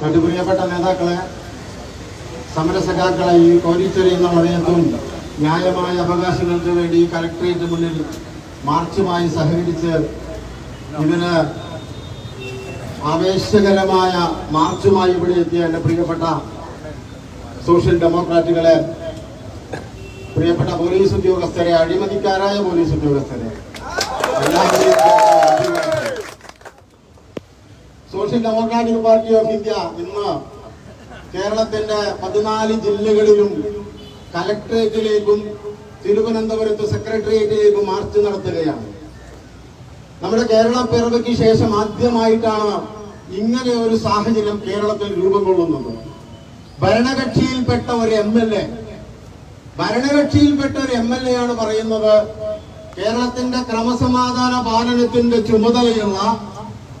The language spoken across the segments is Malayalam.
മറ്റു പ്രിയപ്പെട്ട നേതാക്കളെ സമരസഖാക്കളെ ഈ കോരിച്ചൊരി എന്ന വളയത്തും ന്യായമായ അവകാശങ്ങൾക്ക് വേണ്ടി കലക്ടറേറ്റ് മുന്നിൽ മാർച്ചുമായി സഹകരിച്ച് ഇതിന് ആവേശകരമായ മാർച്ചുമായി ഇവിടെ എത്തിയ എന്റെ പ്രിയപ്പെട്ട സോഷ്യൽ ഡെമോക്രാറ്റുകളെ പ്രിയപ്പെട്ട പോലീസ് ഉദ്യോഗസ്ഥരെ അഴിമതിക്കാരായ പോലീസ് ഉദ്യോഗസ്ഥരെ എല്ലാവരെയും social democratic party of India ഇന്ന് കേരളത്തിന്റെ പതിനാല് ജില്ലകളിലും കലക്ട്രേറ്റിലേക്കും തിരുവനന്തപുരത്ത് സെക്രട്ടേറിയറ്റിലേക്കും മാർച്ച് നടത്തുകയാണ്. നമ്മുടെ കേരള പിറവിക്ക് ശേഷം ആദ്യമായിട്ടാണ് ഇങ്ങനെ ഒരു സാഹചര്യം കേരളത്തിൽ രൂപം കൊള്ളുന്നത്. ഭരണകക്ഷിയിൽപ്പെട്ട ഒരു എം എൽ എ ഭരണകക്ഷിയിൽപ്പെട്ട ഒരു എം എൽ എ ആണ് പറയുന്നത് കേരളത്തിന്റെ ക്രമസമാധാന പാലനത്തിന്റെ ചുമതലയുള്ള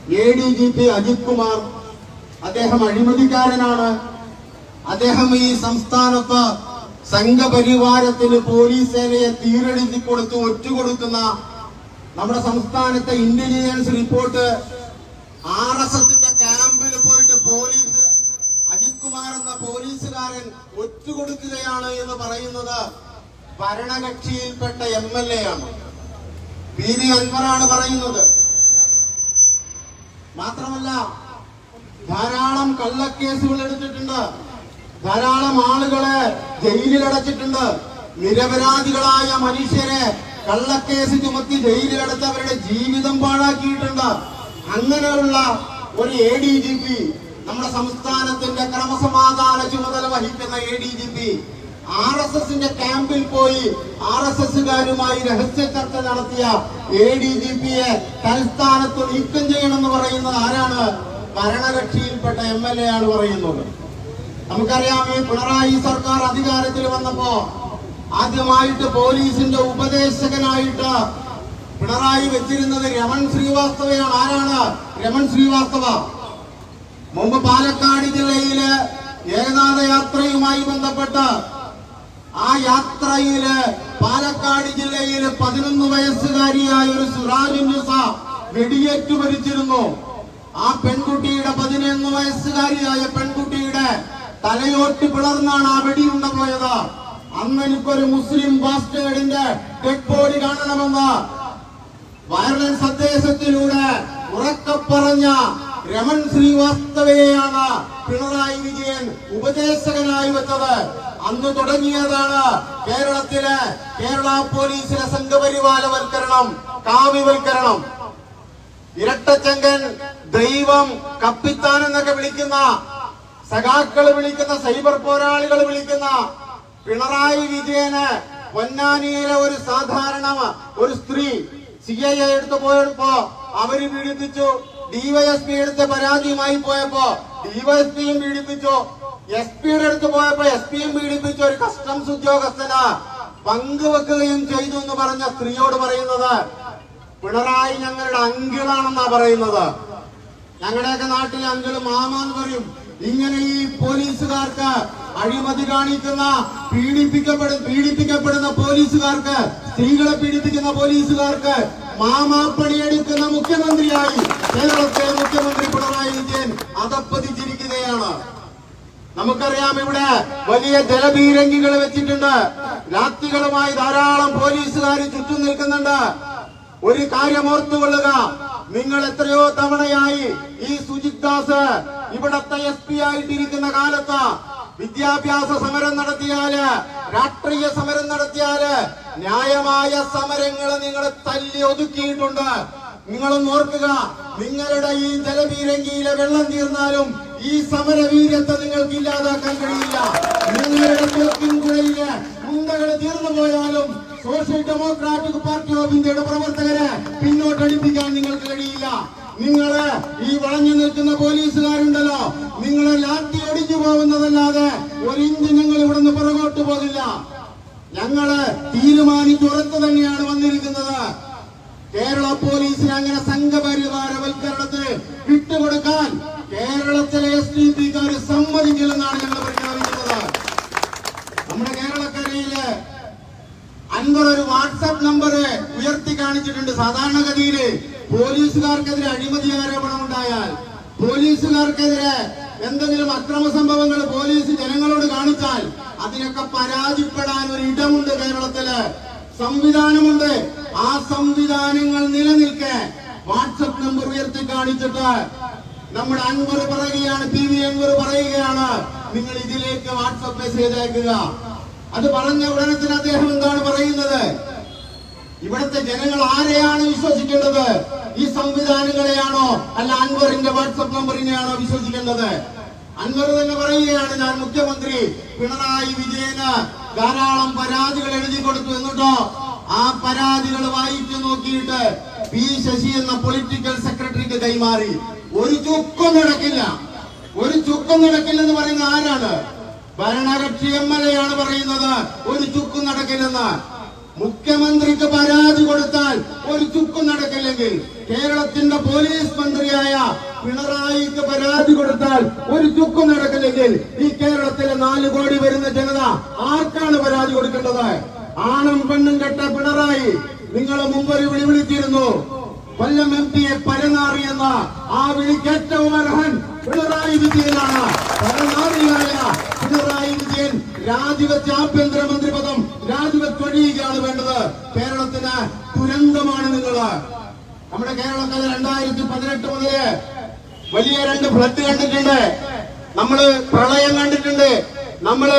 A D G P Ajith Kumar അദ്ദേഹം അഴിമതിക്കാരനാണ്. അദ്ദേഹം ഈ സംസ്ഥാനത്ത് സംഘപരിവാരത്തിന് പോലീസ് സേനയെ തീരെഴുതി കൊടുത്ത് ഒറ്റുകൊടുക്കുന്ന നമ്മുടെ സംസ്ഥാനത്തെ ഇന്റലിജൻസ് റിപ്പോർട്ട് ആർ എസ് എസിന്റെ ക്യാമ്പിൽ പോയിട്ട് പോലീസ് അജിത് കുമാർ എന്ന പോലീസുകാരൻ ഒറ്റുകൊടുക്കുകയാണ് എന്ന് പറയുന്നത് ഭരണകക്ഷിയിൽപ്പെട്ട എം എൽ എ ആണ്. പി വി അൻവറാണ് പറയുന്നത്. മാത്രമല്ല ധാരാളം കള്ളക്കേസുകൾ എടുത്തിട്ടുണ്ട്. ധാരാളം ആളുകളെ ജയിലിലടച്ചിട്ടുണ്ട്. നിരപരാധികളായ മനുഷ്യരെ കള്ളക്കേസ് ചുമത്തി ജയിലിൽ അടച്ചവരുടെ ജീവിതം പാഴാക്കിയിട്ടുണ്ട്. അങ്ങനെയുള്ള ഒരു എ ഡി ജി പി നമ്മുടെ സംസ്ഥാനത്തിന്റെ ക്രമസമാധാന ചുമതല വഹിക്കുന്ന A D G P R S എസിന്റെ ക്യാമ്പിൽ പോയി ആർ എസ് എസുകാരുമായി രഹസ്യ ചർച്ച നടത്തിയ എ ഡി ജി പിയെ തൽസ്ഥാനത്ത് നീക്കം ചെയ്യണമെന്ന് പറയുന്നത് ആരാണ്? ഭരണകക്ഷിയിൽപ്പെട്ട എം എൽ എ ആണ് പറയുന്നത്. നമുക്കറിയാം ഈ പിണറായി സർക്കാർ അധികാരത്തിൽ വന്നപ്പോ ആദ്യമായിട്ട് പോലീസിന്റെ ഉപദേശകനായിട്ട് പിണറായി വെച്ചിരുന്നത് രമൺ ശ്രീവാസ്തവയാണ്. ആരാണ്? രമൺ ശ്രീവാസ്തവ. മുമ്പ് പാലക്കാട് ജില്ലയിലെ ഏകനാഥ യാത്രയുമായി ബന്ധപ്പെട്ട് ആ യാത്രയിൽ പാലക്കാട് ജില്ലയിൽ പതിനൊന്ന് വയസ്സുകാരിയായ ഒരു സുറാജുന്നുസ വെടിയേറ്റു മരിച്ചിരുന്നു. ആ പെൺകുട്ടിയുടെ പതിനൊന്ന് വയസ്സുകാരിയായ പെൺകുട്ടിയുടെ തലയോട്ട് പിളർന്നാണ് ആ വെടിയുണ്ട പോയത്. അന്ന് എനിക്കൊരു മുസ്ലിം ബാസ്റ്റേഡിന്റെ ഡെഡ് ബോഡി കാണണമെന്ന് വയർലെസ് സന്ദേശത്തിലൂടെ ഉറക്കെ പറഞ്ഞ രമൺ ശ്രീവാസ്തവയെയാണ് പിണറായി വിജയൻ ഉപദേശകനായി വെച്ചത്. അന്ന് തുടങ്ങിയതാണ് കേരളത്തിലെ കേരള പോലീസിലെ സംഘപരിവാരവൽക്കരണം കാവ്യവൽക്കരണം. ഇരട്ടച്ചങ്കൻ ദൈവം കപ്പിത്താൻ എന്നൊക്കെ വിളിക്കുന്ന സഖാക്കൾ വിളിക്കുന്ന സൈബർ പോരാളികൾ വിളിക്കുന്ന പിണറായി വിജയന് പൊന്നാനിയിലെ ഒരു സാധാരണ ഒരു സ്ത്രീ സി ഐ എ എടുത്തു പോയപ്പോ അവർ പീഡിപ്പിച്ചു. ഡിവൈഎസ്പി എടുത്ത് പരാതിയുമായി പോയപ്പോ ഡിവൈഎസ്പിയും പീഡിപ്പിച്ചു. എസ് പിയുടെ അടുത്ത് പോയപ്പോ എസ് പിയും പീഡിപ്പിച്ച ഒരു കസ്റ്റംസ് ഉദ്യോഗസ്ഥന് പങ്കുവെക്കുകയും ചെയ്തു എന്ന് പറഞ്ഞ സ്ത്രീയോട് പറയുന്നത് പിണറായി ഞങ്ങളുടെ അങ്കിളാണെന്നാ പറയുന്നത്. ഞങ്ങളുടെയൊക്കെ നാട്ടിലെ അങ്കിൾ മാമ എന്ന് പറയും ഇങ്ങനെ ഈ പോലീസുകാർക്ക് അഴിമതി കാണിക്കുന്ന പീഡിപ്പിക്കപ്പെടുന്ന പീഡിപ്പിക്കപ്പെടുന്ന പോലീസുകാർക്ക് സ്ത്രീകളെ പീഡിപ്പിക്കുന്ന പോലീസുകാർക്ക് മാമാ മാമാപ്പണിയെടുക്കുന്ന മുഖ്യമന്ത്രിയായി കേരളത്തിലെ മുഖ്യമന്ത്രി പിണറായി വിജയൻ അതപ്പതിച്ചിരിക്കുകയാണ്. നമുക്കറിയാം ഇവിടെ വലിയ ജലപീരങ്കികൾ വെച്ചിട്ടുണ്ട്. രാത്രികളുമായി ധാരാളം പോലീസുകാർ ചുറ്റും നിൽക്കുന്നുണ്ട്. ഒരു കാര്യം ഓർത്തുകൊള്ളുക. നിങ്ങൾ എത്രയോ തവണയായി ഈ സുജിത് ദാസ് ഇവിടത്തെ എസ് പി ആയിട്ടിരിക്കുന്ന കാലത്ത് വിദ്യാഭ്യാസ സമരം നടത്തിയാൽ രാഷ്ട്രീയ സമരം നടത്തിയാൽ ന്യായമായ സമരങ്ങൾ നിങ്ങൾ തല്ലി ഒതുക്കിയിട്ടുണ്ട്. നിങ്ങളൊന്ന് ഓർക്കുക. നിങ്ങളുടെ ഈ ജലപീരങ്കിയിലെ വെള്ളം തീർന്നാലും ഈ സമരവീര്യത്തെ നിങ്ങൾക്ക് ഇല്ലാതാക്കാൻ കഴിയില്ല. നിങ്ങളുടെ തോക്കിൻ മുന്തകൾ തീർന്നു പോയാലും സോഷ്യൽ ഡെമോക്രാറ്റിക് പാർട്ടി ഓഫ് ഇന്ത്യയുടെ പ്രവർത്തകരെ പിന്നോട്ടടിപ്പിക്കാൻ നിങ്ങൾക്ക് കഴിയില്ല. നിങ്ങൾ ഈ വളഞ്ഞു നിൽക്കുന്ന പോലീസുകാരുണ്ടല്ലോ. നിങ്ങളെ ലാത്തി ഒടിഞ്ഞു പോകുന്നതല്ലാതെ ഒരു ഇഞ്ച് ഞങ്ങൾ ഇവിടുന്ന് പുറകോട്ട് പോകില്ല. ഞങ്ങൾ തീരുമാനിച്ചുറത്ത് തന്നെയാണ് വന്നിരിക്കുന്നത്. കേരള പോലീസിന് അങ്ങനെ സംഘപരിവാരവൽക്കരണത്തിന് വിട്ടുകൊടുക്കാൻ കേരളത്തിലെ എസ് ഡി പിക്കാർ സമ്മതിക്കില്ലെന്നാണ് ഞങ്ങൾ പ്രഖ്യാപിക്കുന്നത് നമ്മുടെ കേരളക്കരയിൽ അൻവർ ഒരു വാട്സാപ്പ് നമ്പർ ഉയർത്തി കാണിച്ചിട്ടുണ്ട്. സാധാരണഗതിയിൽ പോലീസുകാർക്കെതിരെ അഴിമതി ആരോപണം ഉണ്ടായാൽ പോലീസുകാർക്കെതിരെ എന്തെങ്കിലും അക്രമ സംഭവങ്ങൾ പോലീസ് ജനങ്ങളോട് കാണിച്ചാൽ അതിനൊക്കെ പരാതിപ്പെടാൻ ഒരു ഇടമുണ്ട് കേരളത്തിൽ. സംവിധാനമുണ്ട്. ആ സംവിധാനങ്ങൾ നിലനിൽക്കെ വാട്സപ്പ് നമ്പർ ഉയർത്തി കാണിച്ചിട്ട് നമ്മുടെ അൻവർ പറയുകയാണ് പി വി അൻവർ പറയുകയാണ്. നിങ്ങൾ ഇതിലേക്ക് വാട്സപ്പ് മെസ്സേജ് അയക്കുക. അത് പറഞ്ഞ ഉടനെ തന്നെ അദ്ദേഹം എന്താണ് പറയുന്നത്? ഇവിടുത്തെ ജനങ്ങൾ ആരെയാണ് വിശ്വസിക്കേണ്ടത്? ഈ സംവിധാനങ്ങളെയാണോ അല്ല അൻവറിന്റെ വാട്സപ്പ് നമ്പറിനെയാണോ വിശ്വസിക്കേണ്ടത്? അൻവർ തന്നെ പറയുകയാണ് ഞാൻ മുഖ്യമന്ത്രി പിണറായി വിജയന് ധാരാളം പരാതികൾ എഴുതി കൊടുത്തു എന്നിട്ടോ ആ പരാതികൾ വായിച്ചു നോക്കിയിട്ട് പി ശശി എന്ന പൊളിറ്റിക്കൽ സെക്രട്ടറിക്ക് കൈമാറി. ഒരു ചുക്കും നടക്കില്ല. ഒരു ചുക്കും നടക്കില്ലെന്ന് പറയുന്ന ആരാണ്? ഭരണകക്ഷി എം എൽ എ ആണ് പറയുന്നത്. ഒരു ചുക്കും നടക്കില്ലെന്ന്. മുഖ്യമന്ത്രിക്ക് പരാതി കൊടുത്താൽ ഒരു ചുക്കും നടക്കില്ലെങ്കിൽ കേരളത്തിന്റെ പോലീസ് മന്ത്രിയായ പിണറായിക്ക് പരാതി കൊടുത്താൽ ഒരു ചുക്കും നടക്കില്ലെങ്കിൽ ഈ കേരളത്തിലെ നാല് കോടി വരുന്ന ജനത ആർക്കാണ് പരാതി കൊടുക്കേണ്ടത്? ആണും പെണ്ണും കെട്ട പിണറായി. നിങ്ങളെ മുമ്പ് വിളി വിളിച്ചിരുന്നു. കൊല്ലം എം പിയെ പരനാറി എന്ന ആ വിളിക്ക് ഏറ്റവും അർഹൻ പിണറായി വിജയനാണ്. പരനാറിയായ പിണറായി വിജയൻ രാജിവെച്ച ആഭ്യന്തരമന്ത്രി പദം രാജിവെച്ചൊഴിയുകയാണ് വേണ്ടത്. കേരളത്തിന് ദുരന്തമാണ് നിങ്ങൾ നമ്മുടെ കേരളത്തിൽ രണ്ടായിരത്തി പതിനെട്ട് മുതൽ വലിയ രണ്ട് ഫ്ലഡ് കണ്ടിട്ടുണ്ട്. നമ്മൾ പ്രളയം കണ്ടിട്ടുണ്ട്. നമ്മൾ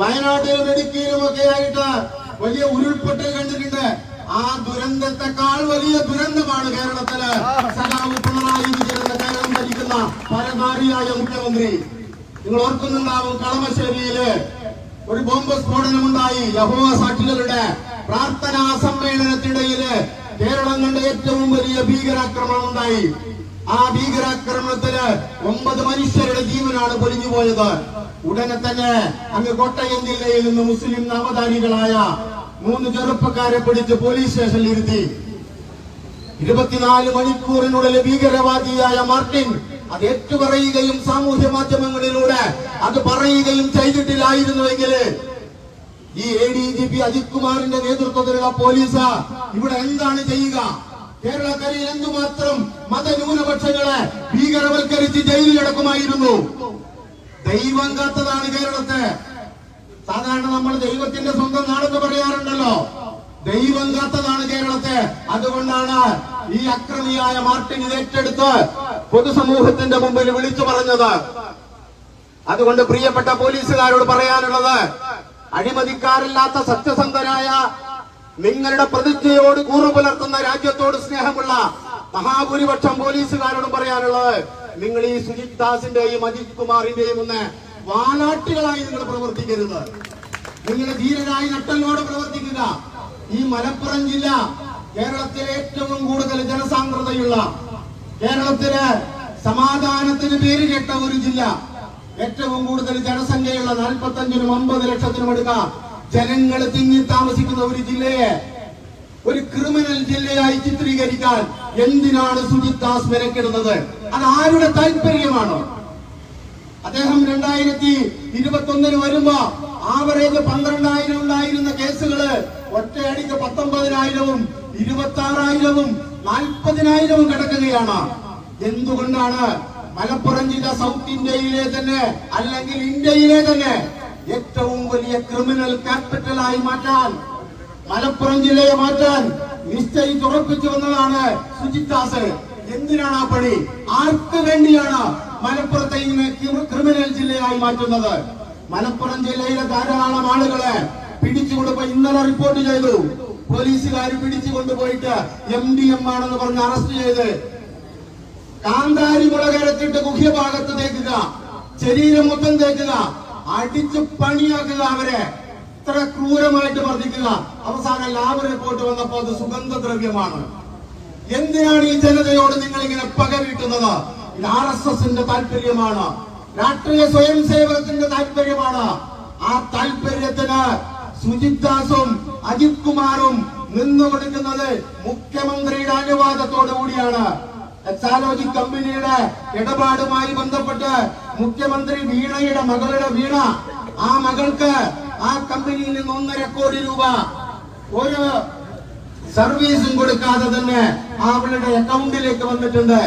വയനാട്ടിലും ഇടുക്കിയിലും ഒക്കെ ആയിട്ട് വലിയ ഉരുൾപൊട്ടൽ കണ്ടിട്ടുണ്ട്. ആ ദുരന്തത്തെക്കാൾ വലിയ ദുരന്തമാണ് കേരളത്തിൽ. സഖാവ് പിണറായി വിജയന്റെ കേരളം ഭരിക്കുന്ന പരമാരിയായ മുഖ്യമന്ത്രി. നിങ്ങൾ ഓർക്കുന്നുണ്ടാവും കളമശ്ശേരിയിൽ ഒരു ബോംബ് സ്ഫോടനമുണ്ടായി. യഹോവ സാക്ഷികളുടെ പ്രാർത്ഥനാ സമ്മേളനത്തിനിടയിൽ കേരളം കണ്ട ഏറ്റവും വലിയ ഭീകരാക്രമണം ഉണ്ടായി ആ ഭീകരാക്രമണത്തിൽ ഒമ്പത് മനുഷ്യരുടെ ജീവനാണ് പൊലിഞ്ഞു പോയത് ഉടനെ തന്നെ അങ്ങ് കോട്ടയം ജില്ലയിൽ നിന്ന് മുസ്ലിം നാമധാരികളായ മൂന്ന് ചെറുപ്പക്കാരെ പിടിച്ച് പോലീസ് സ്റ്റേഷനിൽ ഇരുത്തി. ഇരുപത്തിനാല് മണിക്കൂറിനുള്ളിൽ ഭീകരവാദിയായ മാർട്ടിൻ അത് ഏറ്റുപറയുകയും സാമൂഹ്യ മാധ്യമങ്ങളിലൂടെ അത് പറയുകയും ചെയ്തിട്ടില്ലായിരുന്നുവെങ്കിൽ ഈ A D G P Ajith കുമാറിന്റെ നേതൃത്വത്തിലുള്ള പോലീസ് ഇവിടെ എന്താണ് ചെയ്യുക? കേരളക്കരയിൽ എന്തുമാത്രം മതന്യൂനപക്ഷങ്ങളെ ഭീകരവൽക്കരിച്ച് ജയിലിൽ കിടക്കുമായിരുന്നു? ദൈവം കാത്തതാണ് കേരളത്തെ. സാധാരണ നമ്മൾ ദൈവത്തിന്റെ സ്വന്തം നാടെന്ന് പറയാറുണ്ടല്ലോ. ദൈവം കാത്തതാണ് കേരളത്തെ. അതുകൊണ്ടാണ് ഈ അക്രമിയായ മാർട്ടിൻ ഇത് ഏറ്റെടുത്ത് പൊതുസമൂഹത്തിന്റെ മുമ്പിൽ വിളിച്ചു പറഞ്ഞത്. അതുകൊണ്ട് പ്രിയപ്പെട്ട പോലീസുകാരോട് പറയാനുള്ളത് അഴിമതിക്കാരില്ലാത്ത സത്യസന്ധരായ നിങ്ങളുടെ പ്രതിജ്ഞയോട് കൂറു പുലർത്തുന്ന രാജ്യത്തോട് സ്നേഹമുള്ള മഹാഭൂരിപക്ഷം പോലീസുകാരോടും പറയാനുള്ളത് നിങ്ങൾ ഈ സുജിത് ദാസിന്റെയും അജിത് കുമാറിന്റെയും ഒന്ന് വാലാട്ടുകളായി നിങ്ങൾ പ്രവർത്തിക്കരുത്. നിങ്ങൾ ധീരരായി നട്ടലോടെ പ്രവർത്തിക്കുക. ഈ മലപ്പുറം ജില്ല കേരളത്തിലെ ഏറ്റവും കൂടുതൽ ജനസാന്ദ്രതയുള്ള കേരളത്തിലെ സമാധാനത്തിന് പേര് കേട്ട ഒരു ജില്ല ഏറ്റവും കൂടുതൽ ജനസംഖ്യയുള്ള നാൽപ്പത്തഞ്ചിനും അമ്പത് ലക്ഷത്തിനും എടുക്ക ജനങ്ങൾ തിങ്ങി താമസിക്കുന്ന ഒരു ജില്ലയെ ഒരു ക്രിമിനൽ ജില്ലയായി ചിത്രീകരിക്കാൻ എന്തിനാണ് സുജിത് ദാസ് മെനക്കിടുന്നത്? അത് ആരുടെ താല്പര്യമാണ്? അദ്ദേഹം രണ്ടായിരത്തി ഇരുപത്തി ഒന്നിന് വരുമ്പോ ആവറേജ് പന്ത്രണ്ടായിരം ഉണ്ടായിരുന്ന കേസുകൾ ഒറ്റയടിക്ക് പത്തൊമ്പതിനായിരവും ഇരുപത്തി ആറായിരവും നാൽപ്പതിനായിരവും കിടക്കുകയാണ്. എന്തുകൊണ്ടാണ് മലപ്പുറം ജില്ല സൗത്ത് ഇന്ത്യയിലെ തന്നെ അല്ലെങ്കിൽ ഇന്ത്യയിലെ തന്നെ ഏറ്റവും വലിയ ക്രിമിനൽ ക്യാപിറ്റലായി മാറ്റാൻ മലപ്പുറം ജില്ലയെ മാറ്റാൻ നിശ്ചയിച്ചുറപ്പിച്ചു വന്നതാണ് സുജിത് എന്തിനാണ് ആ പണി? ആർക്ക് വേണ്ടിയാണ് മലപ്പുറത്തെ ഇന്ന് ക്രിമിനൽ ജില്ലയായി മാറ്റുന്നത്. മലപ്പുറം ജില്ലയിലെ ധാരാളം ആളുകളെ പിടിച്ചുകൊണ്ടുപോയി ഇന്നലെ റിപ്പോർട്ട് ചെയ്തു. പോലീസുകാർ പിടിച്ചു കൊണ്ടുപോയിട്ട് എം ഡി എം ആണെന്ന് പറഞ്ഞ് അറസ്റ്റ് ചെയ്ത്. കാന്താരി മുളകരത്തിട്ട് മുഖ്യഭാഗത്ത് തേക്കുക. ശരീരം മൊത്തം തേക്കുക. അടിച്ച് പണിയാക്കുക അവരെ. ഇത്ര ക്രൂരമായിട്ട് വർദ്ധിക്കുക അവസാനം ലാബ് റിപ്പോർട്ട് വന്നപ്പോൾ അത് സുഗന്ധദ്രവ്യമാണ്. എന്തിനാണ് ഈ ജനതയോട് നിങ്ങൾ ഇങ്ങനെ പകവീട്ടുന്നത്? ഇത് ആർ എസ് എസിന്റെ താല്പര്യമാണ്. രാഷ്ട്രീയ സ്വയം സേവകത്തിന്റെ താല്പര്യമാണ്. ആ താല്പര്യത്തിന് സുജിത് ദാസും അജിത് കുമാറും നിന്നു കൊടുക്കുന്നത് മുഖ്യമന്ത്രിയുടെ അനുവാദത്തോടു കൂടിയാണ്. എക്സാലോജി കമ്പനിയുടെ ഇടപാടുമായി ബന്ധപ്പെട്ട് മുഖ്യമന്ത്രി വീണയുടെ മകളുടെ വീണ ആ മകൾക്ക് ആ കമ്പനിയിൽ നിന്ന് ഒന്നര കോടി രൂപ. ഒരു സർവീസും കൊടുക്കാതെ തന്നെ അവളുടെ അക്കൗണ്ടിലേക്ക് വന്നിട്ടുണ്ട്.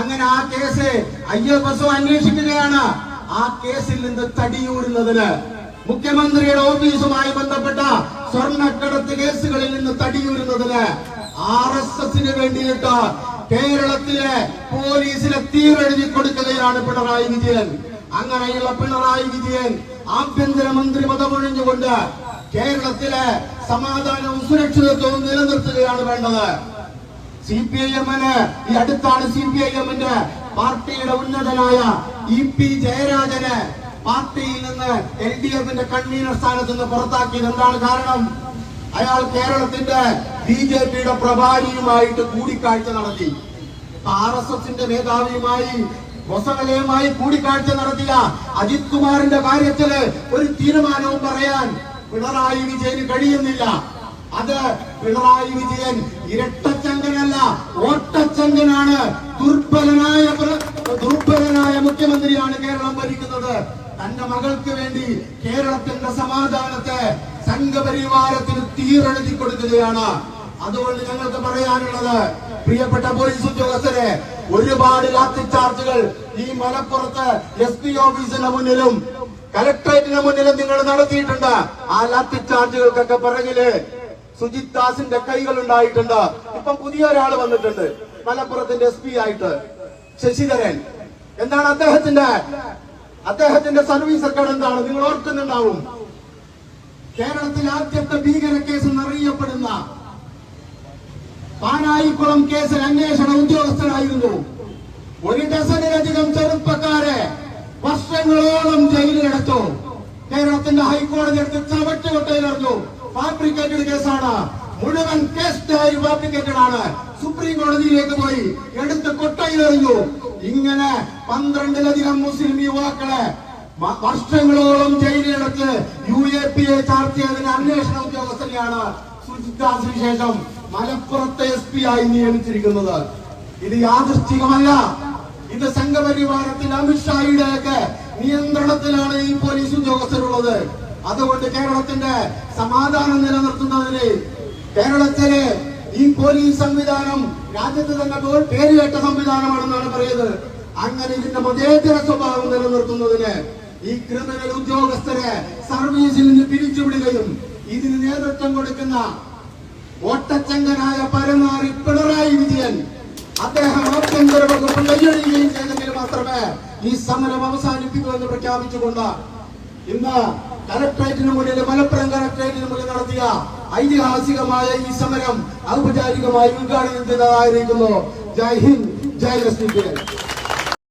അങ്ങനെ ആ കേസ് ഐ എഫ് എസ് അന്വേഷിക്കുകയാണ്. ആ കേസിൽ നിന്ന് തടിയൂടുന്നതിന് മുഖ്യമന്ത്രിയുടെ ഓഫീസുമായി ബന്ധപ്പെട്ട സ്വർണക്കടത്ത് കേസുകളിൽ നിന്ന് തടിയൂരുന്നതിന് ആർ എസ് എസിന് വേണ്ടിയിട്ട് കേരളത്തിലെ പോലീസിലെ തീരെഴുതി കൊടുക്കുകയാണ് പിണറായി വിജയൻ. അങ്ങനെയുള്ള പിണറായി വിജയൻ ആഭ്യന്തരമന്ത്രി പദമൊഴിഞ്ഞുകൊണ്ട് കേരളത്തിലെ സമാധാനവും സുരക്ഷിതത്വവും നിലനിർത്തുകയാണ് വേണ്ടത്. സി പി ഐ എമ്മിന് ഈ അടുത്താണ് സി പി ഐ എമ്മിന്റെ പാർട്ടിയുടെ ഉന്നതനായ ഇ പി ജയരാജന് പാർട്ടിയിൽ നിന്ന് എൽ ഡി എഫിന്റെ കൺവീനർ സ്ഥാനത്ത് നിന്ന് പുറത്താക്കിയത് എന്താണ് കാരണം? അയാൾ കേരളത്തിന്റെ ബി ജെ പിയുടെ പ്രഭാരിയുമായിട്ട് കൂടിക്കാഴ്ച നടത്തി. ആർ എസ് എസിന്റെ മേധാവിയുമായി മൊസകലയുമായി കൂടിക്കാഴ്ച നടത്തിയ അജിത് കുമാറിന്റെ കാര്യത്തിൽ ഒരു തീരുമാനവും പറയാൻ പിണറായി വിജയന് കഴിയുന്നില്ല. അത് പിണറായി വിജയൻ ഇരട്ടച്ചങ്കനല്ല ഓട്ടച്ചങ്കനാണ്. ദുർബലനായ ദുർബലനായ മുഖ്യമന്ത്രിയാണ് കേരളം ഭരിക്കുന്നത്. തന്റെ മകൾക്ക് വേണ്ടി കേരളത്തിന്റെ സമാധാനത്തെ സംഘപരിവാരത്തിന് തീരെഴുതി കൊടുക്കുകയാണ്. അതുകൊണ്ട് ഞങ്ങൾക്ക് പറയാനുള്ളത് പ്രിയപ്പെട്ട പോലീസ് ഉദ്യോഗസ്ഥരെ ഒരുപാട് ലാത്തി ചാർജുകൾ ഈ മലപ്പുറത്ത് എസ് പി ഓഫീസിന് മുന്നിലും കലക്ടറേറ്റിന് മുന്നിലും നിങ്ങൾ നടത്തിയിട്ടുണ്ട്. ആ ലാത്തി ചാർജുകൾക്കൊക്കെ പിറകിൽ സുജിത് ദാസിന്റെ കൈകൾ ഉണ്ടായിട്ടുണ്ട്. ഇപ്പം പുതിയ ഒരാൾ വന്നിട്ടുണ്ട്. മലപ്പുറത്തിന്റെ എസ് പി ആയിട്ട്. ശശിധരൻ. എന്താണ് അദ്ദേഹത്തിന്റെ? അദ്ദേഹത്തിന്റെ സർവീസ് റെക്കോർഡ് എന്താണ്? നിങ്ങൾ ഓർക്കുന്നുണ്ടാവും. കേരളത്തിൽ ആദ്യത്തെ ഭീകര കേസ് എന്നറിയപ്പെടുന്ന പാനായിക്കുളം കേസിൽ അന്വേഷണ ഉദ്യോഗസ്ഥനായിരുന്നു. ഒരു ഡസനിലധികം ചെറുപ്പക്കാരെ വർഷങ്ങളോളം ജയിലിലടച്ചു കേരളത്തിന്റെ ഹൈക്കോടതി എടുത്ത് ചവറ്റുകൊട്ടയിലെറിഞ്ഞു ഫാബ്രിക്കേറ്റഡ് കേസാണ് മുഴുവൻ കേസ് ഡയറി ഫാബ്രിക്കേറ്റഡ് ആണ്. സുപ്രീം കോടതിയിലേക്ക് പോയി എടുത്ത് കൊട്ടയിലെറിഞ്ഞു ഇങ്ങനെ പന്ത്രണ്ടിലധികം മുസ്ലിം യുവാക്കളെ വർഷങ്ങളോളം ജയിലിലടച്ച് U A P A charge ചെയ്തതിന് അന്വേഷണ ഉദ്യോഗസ്ഥനെയാണ് സുജിത്താസിന് ശേഷം മലപ്പുറത്തെ എസ് പി ആയി നിയമിച്ചിരിക്കുന്നത്. ഇത് യാദൃശ്ചികമല്ല. ഇത് സംഘപരിവാരത്തിൽ അമിത്ഷായുടെ ഒക്കെ നിയന്ത്രണത്തിലാണ് ഈ പോലീസ് ഉദ്യോഗസ്ഥരുള്ളത്. അതുകൊണ്ട് കേരളത്തിന്റെ സമാധാനം നിലനിർത്തുന്നതിന് കേരളത്തിലെ ഈ പോലീസ് സംവിധാനം രാജ്യത്ത് തന്നെ പേരുകേട്ട സംവിധാനമാണെന്നാണ് പറയുന്നത്. അങ്ങനെ ഇതിന്റെ മതേതര സ്വഭാവം നിലനിർത്തുന്നതിന് ഈ ക്രിമിനൽ ഉദ്യോഗസ്ഥരെ സർവീസിൽ നിന്ന് പിരിച്ചുവിടുകയും ഇതിന് നേതൃത്വം കൊടുക്കുന്ന ഓട്ടച്ചങ്കനായ പരനാറി പിണറായി വിജയൻ അദ്ദേഹം ആഭ്യന്തര വകുപ്പ് കൈയൊഴിയുകയും ചെയ്തെങ്കിൽ മാത്രമേ ഈ സമരം അവസാനിപ്പിക്കൂ എന്ന് പ്രഖ്യാപിച്ചുകൊണ്ട് ഇന്ന് കലക്ട്രേറ്റിന് മുന്നിൽ മലപ്പുറം കലക്ട്രേറ്റിന് മുന്നിൽ നടത്തിയ ഐതിഹാസികമായ ഈ സമരം ഔപചാരികമായി ഉദ്ഘാടനം ചെയ്തതായിരിക്കുന്നു. ജയ് ഹിന്ദ് ജയ് ലക്ഷ്മി